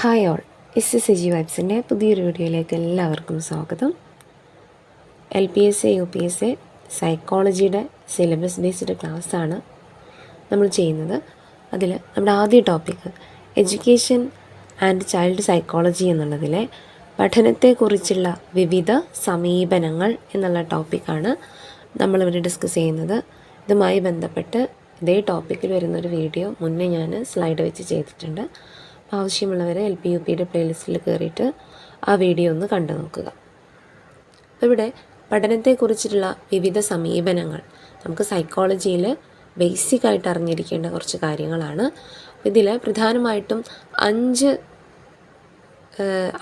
Hi all. S S G വൈബ്സിന്റെ പുതിയൊരു വീഡിയോയിലേക്ക് എല്ലാവർക്കും സ്വാഗതം. L P S A U P S A സൈക്കോളജിയുടെ syllabus based ക്ലാസ്സാണ് നമ്മൾ ചെയ്യുന്നത്. അതിൽ നമ്മുടെ ആദ്യ topic education and child psychology എന്നുള്ളതിലെ പഠനത്തെക്കുറിച്ചുള്ള വിവിധ സമീപനങ്ങൾ എന്നുള്ള ടോപ്പിക്കാണ് നമ്മളിവിടെ ഡിസ്കസ് ചെയ്യുന്നത്. ഇതുമായി ബന്ധപ്പെട്ട് ഇതേ ടോപ്പിക്കിൽ വരുന്നൊരു വീഡിയോ മുന്നേ ഞാൻ സ്ലൈഡ് വെച്ച് ചെയ്തിട്ടുണ്ട്. ആവശ്യമുള്ളവർ എൽ പി യു പിയുടെ പ്ലേലിസ്റ്റിൽ കയറിയിട്ട് ആ വീഡിയോ ഒന്ന് കണ്ടു നോക്കുക. ഇവിടെ പഠനത്തെക്കുറിച്ചിട്ടുള്ള വിവിധ സമീപനങ്ങൾ. നമുക്ക് സൈക്കോളജിയിൽ ബേസിക് ആയിട്ട് അറിഞ്ഞിരിക്കേണ്ട കുറച്ച് കാര്യങ്ങളാണ്. ഇതിൽ പ്രധാനമായിട്ടും അഞ്ച്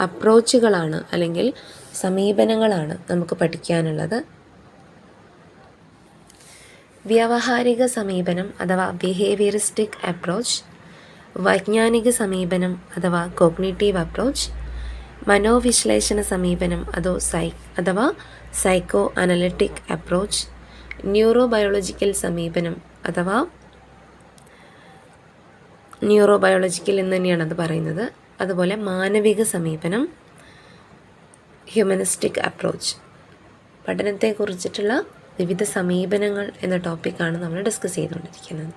അപ്രോച്ചുകളാണ് അല്ലെങ്കിൽ സമീപനങ്ങളാണ് നമുക്ക് പഠിക്കാനുള്ളത്. വ്യാവഹാരിക സമീപനം അഥവാ ബിഹേവിയറിസ്റ്റിക് അപ്രോച്ച് വൈജ്ഞാനിക സമീപനം അഥവാ കോഗ്നേറ്റീവ് അപ്രോച്ച് മനോവിശ്ലേഷണ സമീപനം അതോ സൈ അഥവാ psycho analytic approach neuro biological സമീപനം അഥവാ ന്യൂറോ ബയോളജിക്കൽ എന്ന് തന്നെയാണ് അത് പറയുന്നത്. അതുപോലെ മാനവിക സമീപനം ഹ്യൂമനിസ്റ്റിക് അപ്രോച്ച്. പഠനത്തെക്കുറിച്ചിട്ടുള്ള വിവിധ സമീപനങ്ങൾ എന്ന ടോപ്പിക്കാണ് നമ്മൾ ഡിസ്കസ് ചെയ്തുകൊണ്ടിരിക്കുന്നത്.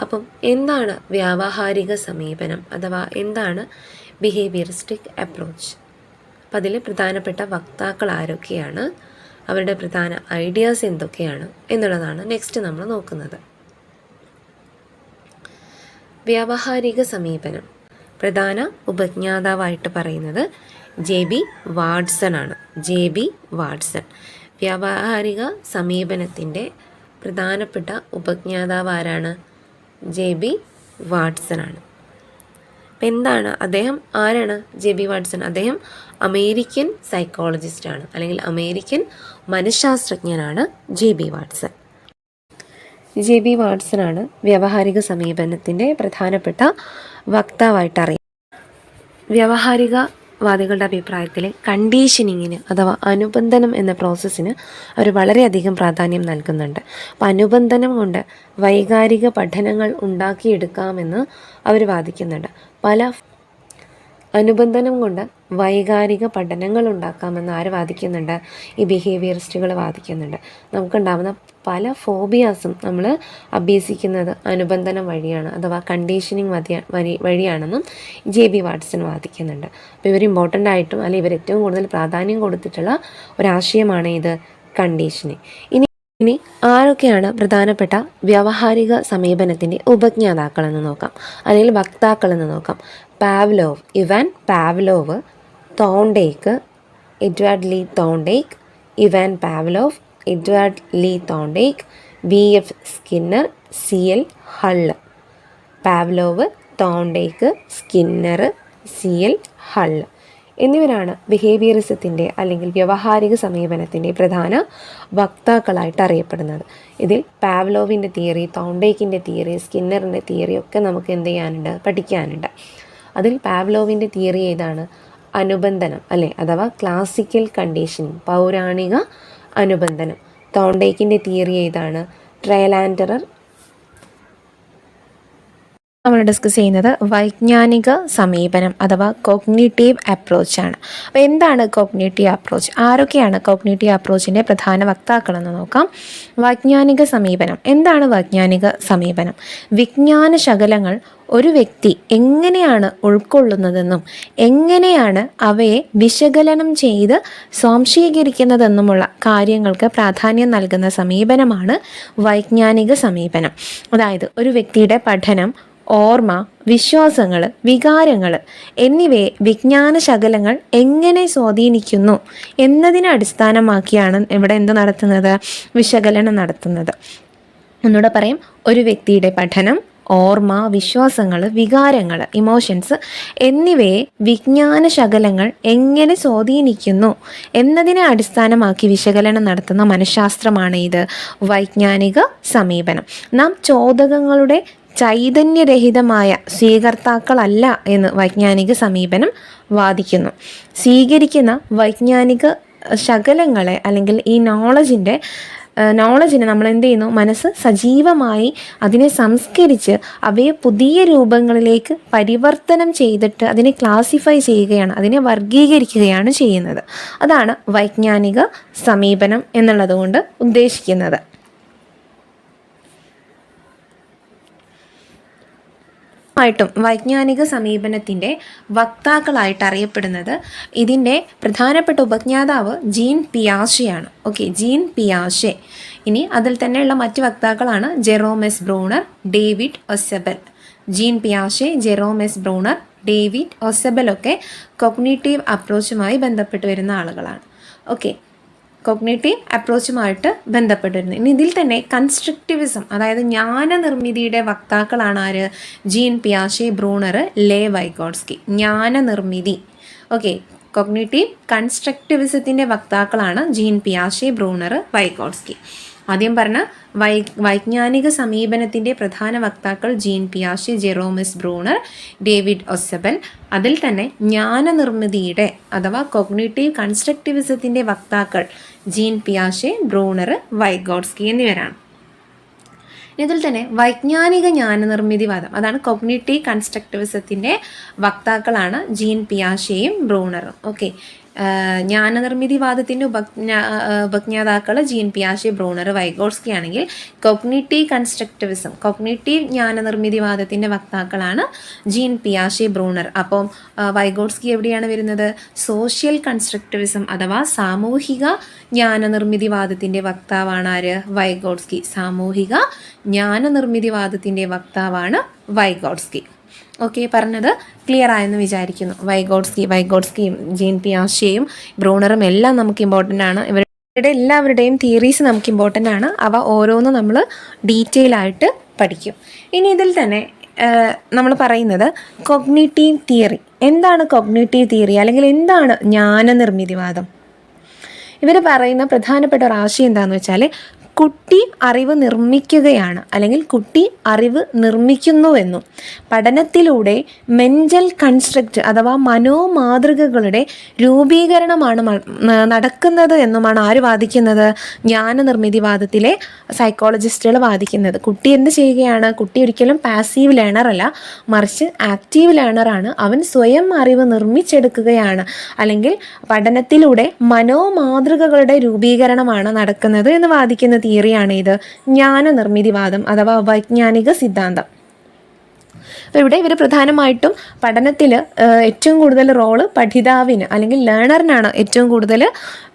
അപ്പം എന്താണ് വ്യാവഹാരിക സമീപനം അഥവാ എന്താണ് ബിഹേവിയറിസ്റ്റിക് അപ്രോച്ച് അപ്പം അതിൽ പ്രധാനപ്പെട്ട വക്താക്കൾ ആരൊക്കെയാണ്? അവരുടെ പ്രധാന ഐഡിയാസ് എന്തൊക്കെയാണ്? എന്നുള്ളതാണ് നെക്സ്റ്റ് നമ്മൾ നോക്കുന്നത്. വ്യാവഹാരിക സമീപനം. പ്രധാന ഉപജ്ഞാതാവായിട്ട് പറയുന്നത് ജെ ബി വാട്സൺ ആണ്. J B Watson. വ്യാവഹാരിക സമീപനത്തിന്റെ പ്രധാനപ്പെട്ട ഉപജ്ഞാതാവ് ആരാണ്? ജെ ബി വാട്സൺ ആണ്. അപ്പം എന്താണ്? അദ്ദേഹം ആരാണ് ജെ ബി വാട്സൺ? അദ്ദേഹം അമേരിക്കൻ സൈക്കോളജിസ്റ്റ് ആണ്. അല്ലെങ്കിൽ American മനഃശാസ്ത്രജ്ഞനാണ് J B Watson. J B Watson ആണ് വ്യവഹാരിക സമീപനത്തിന്റെ പ്രധാനപ്പെട്ട വക്താവായിട്ട് അറിയാം വ്യാവഹാരിക വാദികളുടെ അഭിപ്രായത്തിൽ കണ്ടീഷനിങ്ങിന് അഥവാ അനുബന്ധനം എന്ന പ്രോസസ്സിന് അവർ വളരെയധികം പ്രാധാന്യം നൽകുന്നുണ്ട്. അപ്പോൾ അനുബന്ധനം കൊണ്ട് വൈകാരിക പഠനങ്ങൾ ഉണ്ടാക്കിയെടുക്കാമെന്ന് അവർ വാദിക്കുന്നുണ്ട്. പല അനുബന്ധനം കൊണ്ട് വൈകാരിക പഠനങ്ങൾ ഉണ്ടാക്കാമെന്ന് ആര് വാദിക്കുന്നുണ്ട്? ഈ ബിഹേവിയറിസ്റ്റുകൾ വാദിക്കുന്നുണ്ട്. നമുക്കുണ്ടാകുന്ന പല ഫോബിയാസും നമ്മൾ അഭ്യസിക്കുന്നത് അനുബന്ധനം വഴിയാണ് അഥവാ കണ്ടീഷനിങ് വഴി വഴിയാണെന്നും ജെ ബി വാട്സൺ വാദിക്കുന്നുണ്ട്. അപ്പോൾ ഇവർ ഇമ്പോർട്ടന്റ് ആയിട്ടും അല്ലെങ്കിൽ ഇവർ ഏറ്റവും കൂടുതൽ പ്രാധാന്യം കൊടുത്തിട്ടുള്ള ഒരാശയമാണ് ഇത് കണ്ടീഷനിങ് ഇനി ഇനി ആരൊക്കെയാണ് പ്രധാനപ്പെട്ട വ്യവഹാരിക സമീപനത്തിന്റെ ഉപജ്ഞാതാക്കളെന്ന് നോക്കാം. അല്ലെങ്കിൽ വക്താക്കളെന്ന് നോക്കാം. Pavlov Ivan Pavlov Thorndike Edward Lee Thorndike Ivan Pavlov Edward Lee Thorndike B F Skinner C L Hull. Pavlov Thorndike Skinner C L Hull. എന്നിവരാണ് ബിഹേവിയറിസത്തിന്റെ അല്ലെങ്കിൽ വ്യവഹാരിക സമീപനത്തിന്റെ പ്രധാന വക്താക്കളായിട്ട് അറിയപ്പെടുന്നത്. ഇതിൽ പാവ്ലോവിന്റെ തിയറി തോണ്ടേക്കിന്റെ തിയറി സ്കിന്നറിന്റെ തിയറി ഒക്കെ നമുക്ക് എന്ത് ചെയ്യാനുണ്ട്? പഠിക്കാനുണ്ട്. അതിൽ പാവ്ലോവിന്റെ തിയറി ഏതാണ്? അനുബന്ധനം അല്ലേ? അഥവാ ക്ലാസിക്കൽ കണ്ടീഷനിങ് പൗരാണിക അനുബന്ധനം. തോണ്ടേക്കിന്റെ തിയറി ഏതാണ്? ട്രയലാൻഡറർ നമ്മൾ ഡിസ്കസ് ചെയ്യുന്നത് വൈജ്ഞാനിക സമീപനം അഥവാ കോഗ്നേറ്റീവ് അപ്രോച്ചാണ് അപ്പോൾ എന്താണ് കോഗ്നേറ്റീവ് അപ്രോച്ച് ആരൊക്കെയാണ് കോഗ്നേറ്റീവ് അപ്രോച്ചിന്റെ പ്രധാന വക്താക്കളെന്ന് നോക്കാം. വൈജ്ഞാനിക സമീപനം. എന്താണ് വൈജ്ഞാനിക സമീപനം? വിജ്ഞാന ശകലങ്ങൾ ഒരു വ്യക്തി എങ്ങനെയാണ് ഉൾക്കൊള്ളുന്നതെന്നും എങ്ങനെയാണ് അവയെ വിശകലനം ചെയ്ത് സ്വാംശീകരിക്കുന്നതെന്നുമുള്ള കാര്യങ്ങൾക്ക് പ്രാധാന്യം നൽകുന്ന സമീപനമാണ് വൈജ്ഞാനിക സമീപനം. അതായത് ഒരു വ്യക്തിയുടെ പഠനം ഓർമ്മ വിശ്വാസങ്ങൾ വികാരങ്ങൾ എന്നിവയെ വിജ്ഞാന ശകലങ്ങൾ എങ്ങനെ സ്വാധീനിക്കുന്നു എന്നതിനെ അടിസ്ഥാനമാക്കിയാണ് ഇവിടെ എന്ത് നടത്തുന്നത്? വിശകലനം നടത്തുന്നത്. ഒന്നുകൂടെ പറയും. ഒരു വ്യക്തിയുടെ പഠനം ഓർമ്മ വിശ്വാസങ്ങൾ വികാരങ്ങൾ ഇമോഷൻസ് എന്നിവയെ വിജ്ഞാന ശകലങ്ങൾ എങ്ങനെ സ്വാധീനിക്കുന്നു എന്നതിനെ അടിസ്ഥാനമാക്കി വിശകലനം നടത്തുന്ന മനഃശാസ്ത്രമാണ് ഇത് വൈജ്ഞാനിക സമീപനം. നാം ചോദകങ്ങളുടെ ചൈതന്യരഹിതമായ സ്വീകർത്താക്കളല്ല എന്ന് വൈജ്ഞാനിക സമീപനം വാദിക്കുന്നു. സ്വീകരിക്കുന്ന വൈജ്ഞാനിക ശകലങ്ങളെ അല്ലെങ്കിൽ ഈ നോളജിന്റെ നോളജിനെ നമ്മൾ എന്ത് ചെയ്യുന്നു? മനസ്സ് സജീവമായി അതിനെ സംസ്കരിച്ച് അവയെ പുതിയ രൂപങ്ങളിലേക്ക് പരിവർത്തനം ചെയ്തിട്ട് അതിനെ ക്ലാസിഫൈ ചെയ്യുകയാണ് അതിനെ വർഗീകരിക്കുകയാണ് ചെയ്യുന്നത്. അതാണ് വൈജ്ഞാനിക സമീപനം എന്നുള്ളത് കൊണ്ട് ഉദ്ദേശിക്കുന്നത്. ആയിട്ടും വൈജ്ഞാനിക സമീപനത്തിന്റെ വക്താക്കളായിട്ട് അറിയപ്പെടുന്നത് ഇതിന്റെ പ്രധാനപ്പെട്ട ഉപജ്ഞാതാവ് ജീൻ പിയാഷെയാണ്. ഓക്കെ ജീൻ പിയാഷെ. ഇനി അതിൽ തന്നെയുള്ള മറ്റ് വക്താക്കളാണ് Jerome S Bruner David Ausubel. Jean പിയാഷെ Jerome S Bruner David Ausubel ഒക്കെ കൊഗ്നേറ്റീവ് അപ്രോച്ചുമായി ബന്ധപ്പെട്ട് വരുന്ന ആളുകളാണ്. ഓക്കെ കോഗ്നേറ്റീവ് അപ്രോച്ചുമായിട്ട് ബന്ധപ്പെട്ടിരുന്നു. ഇനി ഇതിൽ തന്നെ കൺസ്ട്രക്റ്റിവിസം അതായത് ജ്ഞാനനിർമ്മിതിയുടെ വക്താക്കളാണ് ആര്? ജീൻ പിയാഷെ ബ്രൂണർ ലേ വൈഗോഡ്സ്കി. ജ്ഞാനനിർമ്മിതി. ഓക്കെ കോഗ്നേറ്റീവ് കൺസ്ട്രക്റ്റിവിസത്തിന്റെ വക്താക്കളാണ് ജീൻ പിയാഷെ ബ്രൂണർ വൈഗോഡ്സ്കി. ആദ്യം പറഞ്ഞ വൈ വൈജ്ഞാനിക സമീപനത്തിന്റെ പ്രധാന വക്താക്കൾ Jean പിയാഷെ Jerome S Bruner David Ausubel. അതിൽ തന്നെ ജ്ഞാനനിർമ്മിതിയുടെ അഥവാ കൊഗ്നേറ്റീവ് കൺസ്ട്രക്റ്റിവിസത്തിന്റെ വക്താക്കൾ ജീൻ പിയാഷെ ബ്രൂണർ വൈഗോഡ്സ്കി എന്നിവരാണ്. ഇതിൽ തന്നെ വൈജ്ഞാനിക ജ്ഞാനനിർമ്മിതിവാദം അതാണ് കൊഗ്നിറ്റീവ് കൺസ്ട്രക്റ്റിവിസത്തിന്റെ വക്താക്കളാണ് ജീൻ പിയാഷെയും ബ്രൂണറും. ഓക്കെ. ജ്ഞാനനിർമ്മിതിവാദത്തിന്റെ ഉപജ്ഞാ ഉപജ്ഞാതാക്കൾ ജീൻ പിയാഷെ ബ്രോണർ വൈഗോഡ്സ്കി ആണെങ്കിൽ കൊഗ്നേറ്റീവ് കൺസ്ട്രക്റ്റിവിസം കൊഗ്നേറ്റീവ് ജ്ഞാനനിർമ്മിതിവാദത്തിന്റെ വക്താക്കളാണ് ജീൻ പിയാഷെ ബ്രോണർ. അപ്പം വൈഗോഡ്സ്കി എവിടെയാണ് വരുന്നത്? സോഷ്യൽ കൺസ്ട്രക്റ്റിവിസം അഥവാ സാമൂഹിക ജ്ഞാനനിർമ്മിതിവാദത്തിന്റെ വക്താവാണ് ആര്? വൈഗോഡ്സ്കി സാമൂഹിക ജ്ഞാനനിർമ്മിതിവാദത്തിന്റെ വക്താവാണ് വൈഗോഡ്സ്കി ഓക്കെ പറഞ്ഞത് ക്ലിയർ ആയെന്ന് വിചാരിക്കുന്നു. വൈഗോഡ്സ്കി വൈഗോഡ്സ്കിയും ജീൻ പിയാഷയും ബ്രൂണറും എല്ലാം നമുക്ക് ഇമ്പോർട്ടന്റ് ആണ്. ഇവരുടെ എല്ലാവരുടെയും തിയറീസ് നമുക്ക് ഇമ്പോർട്ടന്റ് ആണ്. അവ ഓരോന്ന് നമ്മൾ ഡീറ്റെയിൽ ആയിട്ട് പഠിക്കും. ഇനി ഇതിൽ തന്നെ നമ്മൾ പറയുന്നത് കൊഗ്നേറ്റീവ് തിയറി എന്താണ് കൊഗ്നേറ്റീവ് തിയറി അല്ലെങ്കിൽ എന്താണ് ജ്ഞാനനിർമ്മിതിവാദം? ഇവർ പറയുന്ന പ്രധാനപ്പെട്ട ഒരു ആശയം എന്താണെന്ന് വെച്ചാൽ കുട്ടി അറിവ് നിർമ്മിക്കുകയാണ് അല്ലെങ്കിൽ കുട്ടി അറിവ് നിർമ്മിക്കുന്നുവെന്നും പഠനത്തിലൂടെ മെന്റൽ കൺസ്ട്രക്റ്റ് അഥവാ മനോമാതൃകകളുടെ രൂപീകരണമാണ് നടക്കുന്നത് എന്നുമാണ് ആര് വാദിക്കുന്നത്? ജ്ഞാനനിർമ്മിതിവാദത്തിലെ സൈക്കോളജിസ്റ്റുകൾ വാദിക്കുന്നത്. കുട്ടി എന്ത് ചെയ്യുകയാണ്? കുട്ടി ഒരിക്കലും പാസീവ് ലേണർ അല്ല. മറിച്ച് ആക്റ്റീവ് ലേണറാണ് അവൻ സ്വയം അറിവ് നിർമ്മിച്ചെടുക്കുകയാണ്. അല്ലെങ്കിൽ പഠനത്തിലൂടെ മനോമാതൃകകളുടെ രൂപീകരണമാണ് നടക്കുന്നത് എന്ന് വാദിക്കുന്ന തിയറിയാണ് ഇത്. ജ്ഞാനനിർമ്മിതിവാദം അഥവാ വൈജ്ഞാനിക സിദ്ധാന്തം. അപ്പോൾ ഇവിടെ ഇവർ പ്രധാനമായിട്ടും പഠനത്തിൽ ഏറ്റവും കൂടുതൽ റോൾ പഠിതാവിന് അല്ലെങ്കിൽ ലേണറിനാണ് ഏറ്റവും കൂടുതൽ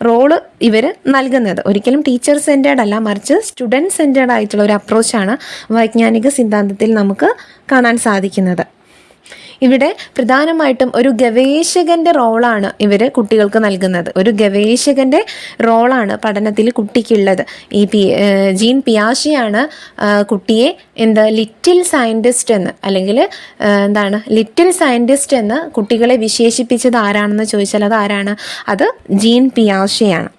റോൾ ഇവർ നൽകുന്നത്. ഒരിക്കലും ടീച്ചർ സെന്റേഡ് അല്ല മറിച്ച് സ്റ്റുഡന്റ് സെന്റേഡ് ആയിട്ടുള്ള ഒരു അപ്രോച്ചാണ് വൈജ്ഞാനിക സിദ്ധാന്തത്തിൽ നമുക്ക് കാണാൻ സാധിക്കുന്നത്. ഇവിടെ പ്രധാനമായിട്ടും ഒരു ഗവേഷകന്റെ റോളാണ് ഇവർ കുട്ടികൾക്ക് നൽകുന്നത്. ഒരു ഗവേഷകന്റെ റോളാണ് പഠനത്തിൽ കുട്ടിക്കുള്ളത്. ഈ പി ജീൻ പിയാഷിയാണ് കുട്ടിയെ എന്താ ലിറ്റിൽ സയന്റിസ്റ്റ് എന്ന് അല്ലെങ്കിൽ എന്താണ് ലിറ്റിൽ സയന്റിസ്റ്റ് എന്ന് കുട്ടികളെ വിശേഷിപ്പിച്ചത് ആരാണെന്ന് ചോദിച്ചാൽ അത് ആരാണ്? അത് ജീൻ പിയാഷയാണ്.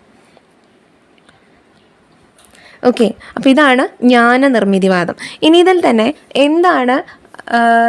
ഓക്കെ അപ്പോൾ ഇതാണ് ജ്ഞാന നിർമ്മിതിവാദം ഇനി ഇതിൽ തന്നെ എന്താണ്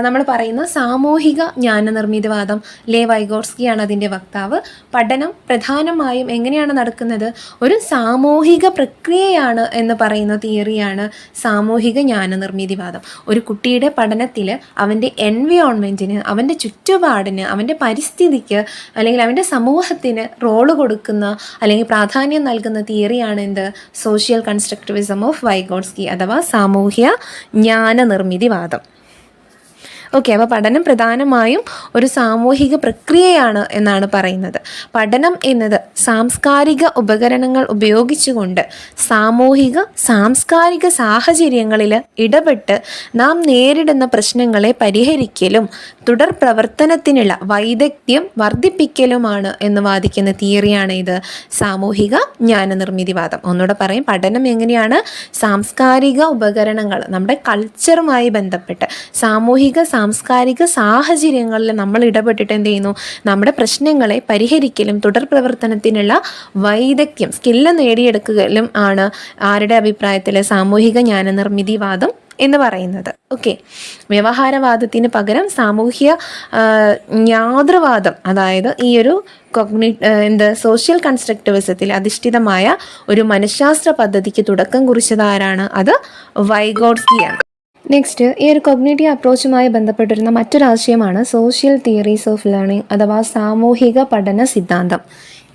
നമ്മൾ പറയുന്ന സാമൂഹിക ജ്ഞാനനിർമ്മിതവാദം ലേ വൈഗോർസ്കിയാണ് അതിന്റെ വക്താവ്. പഠനം പ്രധാനമായും എങ്ങനെയാണ് നടക്കുന്നത്? ഒരു സാമൂഹിക പ്രക്രിയയാണ് എന്ന് പറയുന്ന തിയറിയാണ് സാമൂഹിക ജ്ഞാനനിർമ്മിതിവാദം. ഒരു കുട്ടിയുടെ പഠനത്തിൽ അവന്റെ എൻവയോൺമെന്റിന് അവന്റെ ചുറ്റുപാടിന് അവന്റെ പരിസ്ഥിതിക്ക് അല്ലെങ്കിൽ അവന്റെ സമൂഹത്തിന് റോൾ കൊടുക്കുന്ന അല്ലെങ്കിൽ പ്രാധാന്യം നൽകുന്ന തിയറിയാണ് എന്ത്? സോഷ്യൽ കൺസ്ട്രക്റ്റിവിസം ഓഫ് വൈഗോഡ്സ്കി അഥവാ സാമൂഹ്യ ജ്ഞാനനിർമ്മിതിവാദം. ഓക്കെ അപ്പോൾ പഠനം പ്രധാനമായും ഒരു സാമൂഹിക പ്രക്രിയയാണ് എന്നാണ് പറയുന്നത്. പഠനം എന്നത് സാംസ്കാരിക ഉപകരണങ്ങൾ ഉപയോഗിച്ചുകൊണ്ട് സാമൂഹിക സാംസ്കാരിക സാഹചര്യങ്ങളിൽ ഇടപെട്ട് നാം നേരിടുന്ന പ്രശ്നങ്ങളെ പരിഹരിക്കലും തുടർ പ്രവർത്തനത്തിനുള്ള വൈദഗ്ധ്യം വർദ്ധിപ്പിക്കലുമാണ് എന്ന് വാദിക്കുന്ന തിയറിയാണ് ഇത്. സാമൂഹിക ജ്ഞാനനിർമ്മിതിവാദം. ഒന്നുകൂടെ പറയും പഠനം എങ്ങനെയാണ് സാംസ്കാരിക ഉപകരണങ്ങൾ നമ്മുടെ കൾച്ചറുമായി ബന്ധപ്പെട്ട് സാമൂഹിക സാംസ്കാരിക സാഹചര്യങ്ങളിൽ നമ്മൾ ഇടപെട്ടിട്ട് എന്ത് ചെയ്യുന്നു? നമ്മുടെ പ്രശ്നങ്ങളെ പരിഹരിക്കലും തുടർ പ്രവർത്തനത്തിനുള്ള വൈദഗ്ധ്യം സ്കില്ല് നേടിയെടുക്കലും ആണ് ആരുടെ അഭിപ്രായത്തിൽ സാമൂഹിക ജ്ഞാനനിർമ്മിതിവാദം എന്ന് പറയുന്നത്. ഓക്കെ വ്യവഹാരവാദത്തിന് പകരം സാമൂഹ്യ ഞാതൃവാദം അതായത് ഈ ഒരു കൊഗ്നി എന്ത് സോഷ്യൽ കൺസ്ട്രക്റ്റിവിസത്തിൽ അധിഷ്ഠിതമായ ഒരു മനഃശാസ്ത്ര പദ്ധതിക്ക് തുടക്കം കുറിച്ചതാരാണ് അത് വൈഗോഡ്സ്കിയാണ്. നെക്സ്റ്റ് ഈ ഒരു കൊഗ്നേറ്റീവ് അപ്രോച്ചുമായി ബന്ധപ്പെട്ടിരുന്ന മറ്റൊരു ആശയമാണ് സോഷ്യൽ തിയറീസ് ഓഫ് ലേണിംഗ് അഥവാ സാമൂഹിക പഠന സിദ്ധാന്തം.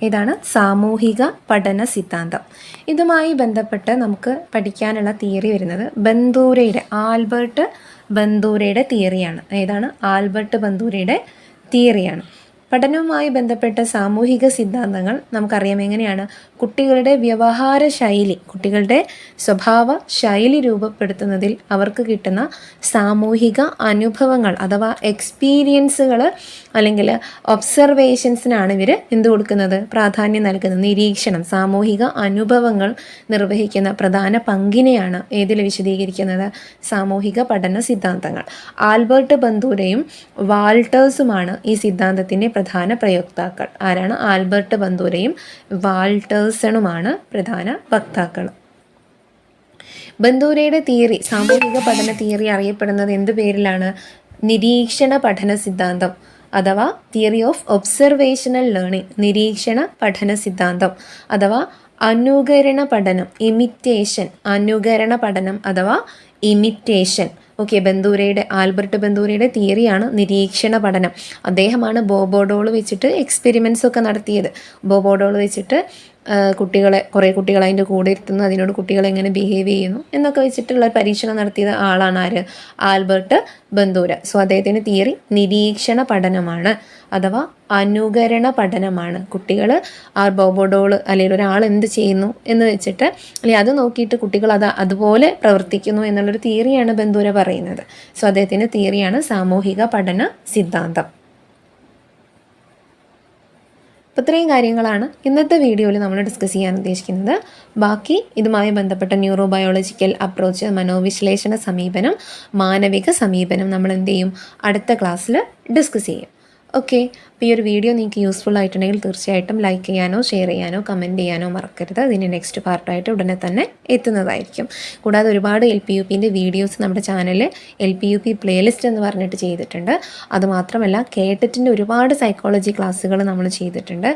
ഇതാണ് സാമൂഹിക പഠന സിദ്ധാന്തം. ഇതുമായി ബന്ധപ്പെട്ട് നമുക്ക് പഠിക്കാനുള്ള തിയറി വരുന്നത് ബന്ദൂരയുടെ ആൽബർട്ട് ബന്ദൂരയുടെ തിയറിയാണ് ഏതാണ്? ആൽബർട്ട് ബന്ദൂരയുടെ തിയറിയാണ് പഠനവുമായി ബന്ധപ്പെട്ട സാമൂഹിക സിദ്ധാന്തങ്ങൾ നമുക്കറിയാം. എങ്ങനെയാണ്? കുട്ടികളുടെ വ്യവഹാര ശൈലി കുട്ടികളുടെ സ്വഭാവ ശൈലി രൂപപ്പെടുത്തുന്നതിൽ അവർക്ക് കിട്ടുന്ന സാമൂഹിക അനുഭവങ്ങൾ അഥവാ എക്സ്പീരിയൻസുകൾ അല്ലെങ്കിൽ ഒബ്സർവേഷൻസിനാണ് ഇവർ എന്ത് കൊടുക്കുന്നത്? പ്രാധാന്യം നൽകുന്നത്. നിരീക്ഷണം സാമൂഹിക അനുഭവങ്ങൾ നിർവഹിക്കുന്ന പ്രധാന പങ്കിനെയാണ് ഏതിൽ വിശദീകരിക്കുന്നത്? സാമൂഹിക പഠന സിദ്ധാന്തങ്ങൾ. ആൽബർട്ട് ബന്ധുരയും വാൾട്ടേഴ്സുമാണ് ഈ സിദ്ധാന്തത്തിന്റെ പ്രധാന പ്രയോക്താക്കൾ. ആരാണ്? ആൽബർട്ട് ബന്ദൂരയും വാൾട്ടേഴ്സണുമാണ് പ്രധാന വക്താക്കൾ. ബന്ദൂരയുടെ തിയറി സാമൂഹിക പഠന തിയറി അറിയപ്പെടുന്നത് എന്ത് പേരിലാണ്? നിരീക്ഷണ പഠന സിദ്ധാന്തം അഥവാ തിയറി ഓഫ് ഒബ്സർവേഷണൽ ലേണിംഗ് നിരീക്ഷണ പഠന സിദ്ധാന്തം അഥവാ അനുകരണ പഠനം ഇമിറ്റേഷൻ അനുകരണ പഠനം അഥവാ ഇമിറ്റേഷൻ. ഓക്കെ ബന്ദൂരയുടെ ആൽബർട്ട് ബന്ദൂരയുടെ തിയറിയാണ് നിരീക്ഷണ പഠനം. അദ്ദേഹമാണ് ബോബോഡോൾ വെച്ചിട്ട് എക്സ്പെരിമെൻസ് ഒക്കെ നടത്തിയത്. ബോബോഡോൾ വെച്ചിട്ട് കുട്ടികളെ കുറേ കുട്ടികളെ അതിന്റെ കൂടെ ഇരുത്തുന്നു അതിനോട് കുട്ടികൾ എങ്ങനെ ബിഹേവ് ചെയ്യുന്നു എന്നൊക്കെ വെച്ചിട്ടുള്ള പരീക്ഷണം നടത്തിയ ആളാണ് ആര്? Albert Bandura. സോ അദ്ദേഹത്തിന്റെ തിയറി നിരീക്ഷണ പഠനമാണ് അഥവാ അനുകരണ പഠനമാണ്. കുട്ടികൾ ആ ബോബോഡോൾ അല്ലെങ്കിൽ ഒരാൾ എന്ത് ചെയ്യുന്നു എന്ന് വെച്ചിട്ട് അല്ലെങ്കിൽ അത് നോക്കിയിട്ട് കുട്ടികൾ അത് അതുപോലെ പ്രവർത്തിക്കുന്നു എന്നുള്ളൊരു തിയറിയാണ് ബന്ദൂര പറയുന്നത്. സോ അദ്ദേഹത്തിന്റെ തിയറിയാണ് സാമൂഹിക പഠന സിദ്ധാന്തം. അപ്പോൾ ഇത്രയും കാര്യങ്ങളാണ് ഇന്നത്തെ വീഡിയോയിൽ നമ്മൾ ഡിസ്കസ് ചെയ്യാൻ ഉദ്ദേശിക്കുന്നത്. ബാക്കി ഇതുമായി ബന്ധപ്പെട്ട ന്യൂറോബയോളജിക്കൽ അപ്രോച്ച് മനോവിശ്ലേഷണ സമീപനം മാനവിക സമീപനം നമ്മൾ എന്ത് ചെയ്യും? അടുത്ത ക്ലാസ്സിൽ ഡിസ്കസ് ചെയ്യും. ഓക്കെ അപ്പോൾ ഈ ഒരു വീഡിയോ നിങ്ങൾക്ക് യൂസ്ഫുൾ ആയിട്ടുണ്ടെങ്കിൽ തീർച്ചയായിട്ടും ലൈക്ക് ചെയ്യാനോ ഷെയർ ചെയ്യാനോ കമന്റ് ചെയ്യാനോ മറക്കരുത്. അതിന്റെ നെക്സ്റ്റ് പാർട്ടായിട്ട് ഉടനെ തന്നെ എത്തുന്നതായിരിക്കും. കൂടാതെ ഒരുപാട് എൽ പി യു പിന്റെ വീഡിയോസ് നമ്മുടെ ചാനലിൽ L P U P playlist എന്ന് പറഞ്ഞിട്ട് ചെയ്തിട്ടുണ്ട്. അതുമാത്രമല്ല കേട്ടറ്റിന്റെ ഒരുപാട് സൈക്കോളജി ക്ലാസ്സുകൾ നമ്മൾ ചെയ്തിട്ടുണ്ട്.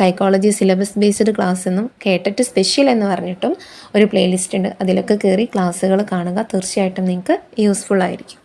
സൈക്കോളജി സിലബസ് ബേസ്ഡ് ക്ലാസ് എന്നും കേട്ടറ്റ് സ്പെഷ്യൽ എന്ന് പറഞ്ഞിട്ടും ഒരു പ്ലേലിസ്റ്റ് ഉണ്ട്. അതിലൊക്കെ കയറി ക്ലാസ്സുകൾ കാണുക തീർച്ചയായിട്ടും നിങ്ങൾക്ക് യൂസ്ഫുൾ ആയിരിക്കും.